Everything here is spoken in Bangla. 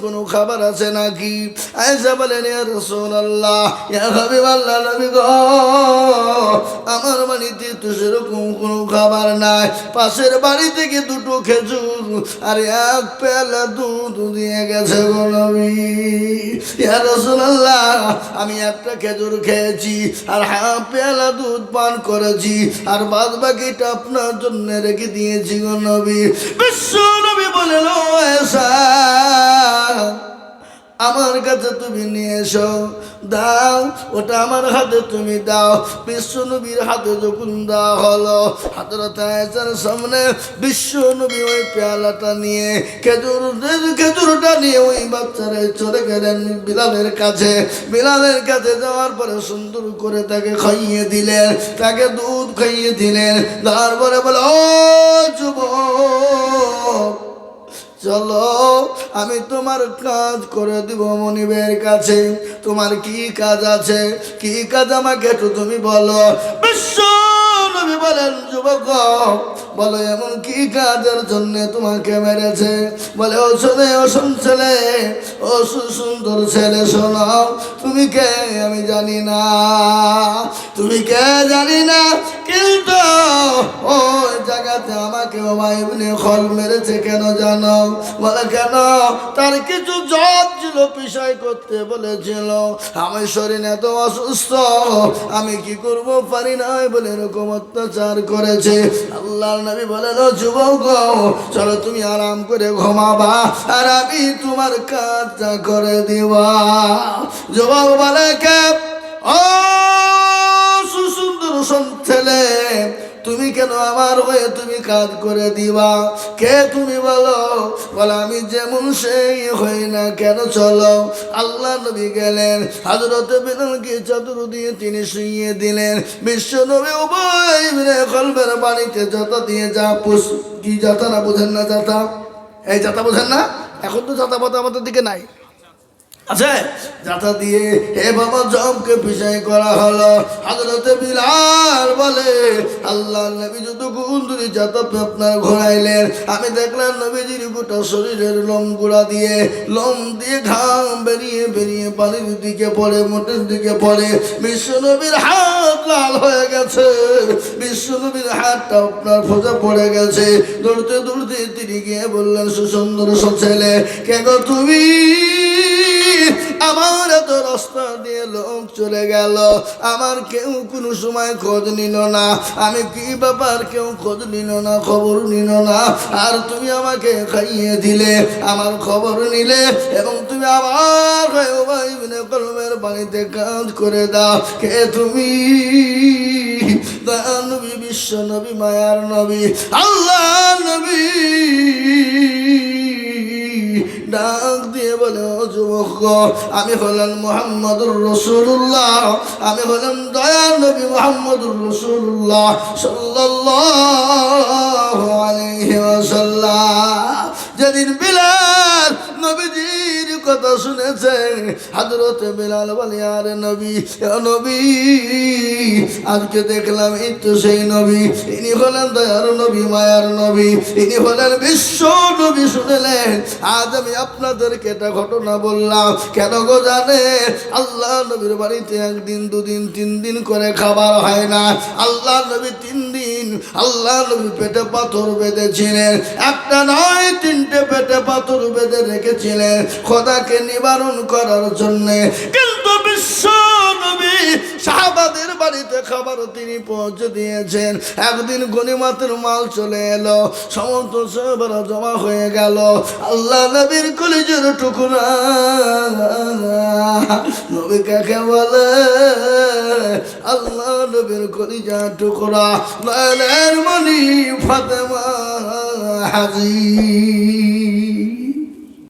কোনো খাবার আমার বাড়িতে তো সেরকম খাবার নাই। পাশের বাড়ি থেকে দুটো খেজুর আর এক পেলা দুধ দিয়ে গেছে গো আমি একটা খেজুর খেয়েছি আর হাফ পেলা দুধ পান করেছি। আর বাদ বাকিটা আপনার জন্য রেখে দিয়েছি গো নবী। বিশ্ব নবী বলেন আমার কাছে তুমি নিয়ে এসো, দাও, ওটা আমার হাতে তুমি দাও। বিশ্ব নবীর হাতে যখন দেওয়া হলো হাতরত আয়েশার সামনে বিশ্ব নবী ওই পেয়ালাটা নিয়ে খেজুর খেজুরটা নিয়ে ওই বাচ্চারা চলে গেলেন বিলালের কাছে। বিলালের কাছে যাওয়ার পরে সুন্দর করে তাকে খাইয়ে দিলেন, তাকে দুধ খাইয়ে দিলেন। তারপরে বলে, ও আমি তোমার কাজ করে দিব মনিবের কাছে। তোমার কি কাজ আছে? কি কাজ আমাকে একটু তুমি বলো। বিশ্ব নবী বলেন, যুবক, বলো এমন কি কাজের জন্য তোমাকে মেরেছে? বলে, ও ছেলে শোন ছেলে, ও সুন্দর ছেলে, শোনো, তুমি কে? আমি জানি না। তুমি কে? জানি না। জায়গাতে আমাকে ওমাইবনে খল মেরেছে, কেন জানো? বলে, কেন? তার কিছু জব ছিল বিষয় করতে বলেছিল, আমি শরীর এত অসুস্থ, আমি কি করব পারি না বলে এরকম অত্যাচার করেছে। আল্লাহর নবী বলেন "ও যুবক, চলো তুমি আরাম করে ঘুমাবা আর আমি তোমার কাজটা করে দিবা। যুবক বলে, কে? ও সুসুন্দর সন ছেলে কেন আমার হয়ে তুমি কাজ করে দিবা? কে তুমি বলো? বলো, আমি যেমন সেই হই না কেন চলো? আল্লাহ নবী গেলেন হাজরত বেলালকে চাদর দিয়ে তিনি শুইয়ে দিলেন। বিশ্ব নবী উভয় কলবের বাড়িতে যত দিয়ে যা পুষ, কি যাতা না বোঝেন না যাতা এই যাতা বোঝেন না? এখন তো যাতা পাতা আমাদের দিকে নাই। আছে? যাতা দিয়ে হে বাবা জমকে পিছাই করা হলো। হাজরতে বিলাল বলে, আল্লাহ নবী যত কুন্দুরি যাতা আপনার ঘোরাইলেন, আমি দেখলাম নবীজির গোটা শরীরের লোম গুড়া দিয়ে, লোম দিয়ে ঘাম বেরিয়ে বেরিয়ে পানির দিকে পড়ে মোটের দিকে পড়ে, বিশ্ব নবীর হাত লাল হয়ে গেছে। বিশ্ব নবীর হাতটা আপনার ফোজা পড়ে গেছে। দৌড়তে দৌড়তে তিনি গিয়ে বললেন, সুসুন্দর ছেলে, কে গো তুমি? রাস্তা দিয়ে লোক চলে গেল। আমার কেউ কোনো সময় খোঁজ নিল না। আমি কি ব্যাপার কেউ খোঁজ নিল না, খবর নিল না? আর তুমি আমাকে খাইয়ে দিলে, আমার খবর নিলে এবং তুমি আমার কলমের বাড়িতে কাজ করে দাও। কে তুমি? নবী, বিশ্ব নবী, মায়ার নবী আল্লাহ নবী। বলে যুবক আমি হলাম মোহাম্মদুর রসুল্লাহ আমি হলাম দয়া নবী মোহাম্মদুর রসুল্লাহ সাল্লাল্লাহু আলাইহি ওয়াসাল্লাম। যেদিন কথা শুনেছে হযরত বিলাল বলে, আরে নবী নবী, আজকে দেখলাম এই তো সেই নবী। ইনি হলেন দয়ার নবী, মায়ার নবী। ইনি হলেন বিশ্ব নবী, শুনেলেন? আজ আমি আপনাদেরকে একটা ঘটনা বললাম। কেন গো জানে? আল্লাহ নবীর বাড়িতে একদিন, দুদিন, তিন দিন করে খাবার হয় না। আল্লাহ নবী তিন দিন আল্লাহ নবী পেটে পাথর বেঁধেছিলেন। একটা নয়, তিনটে পেটে পাথর বেঁধে রেখেছিলেন। খোদাকে নিবারণ করার জন্যে। কিন্তু বিশ্ব নবী সাহাবাদের বাড়িতে খাবার তিনি পৌঁছে দিয়েছেন। একদিন গনিমাতের মাল চলে এলো, সমস্ত সাহাবারা জমা হয়ে গেল। আল্লাহ নবীর কলেজের টুকুরা। নবী কাকে বলে, আল্লাহ নবীর কলিজা টুকরা নয়নের মনি ফাতেমা হাজি।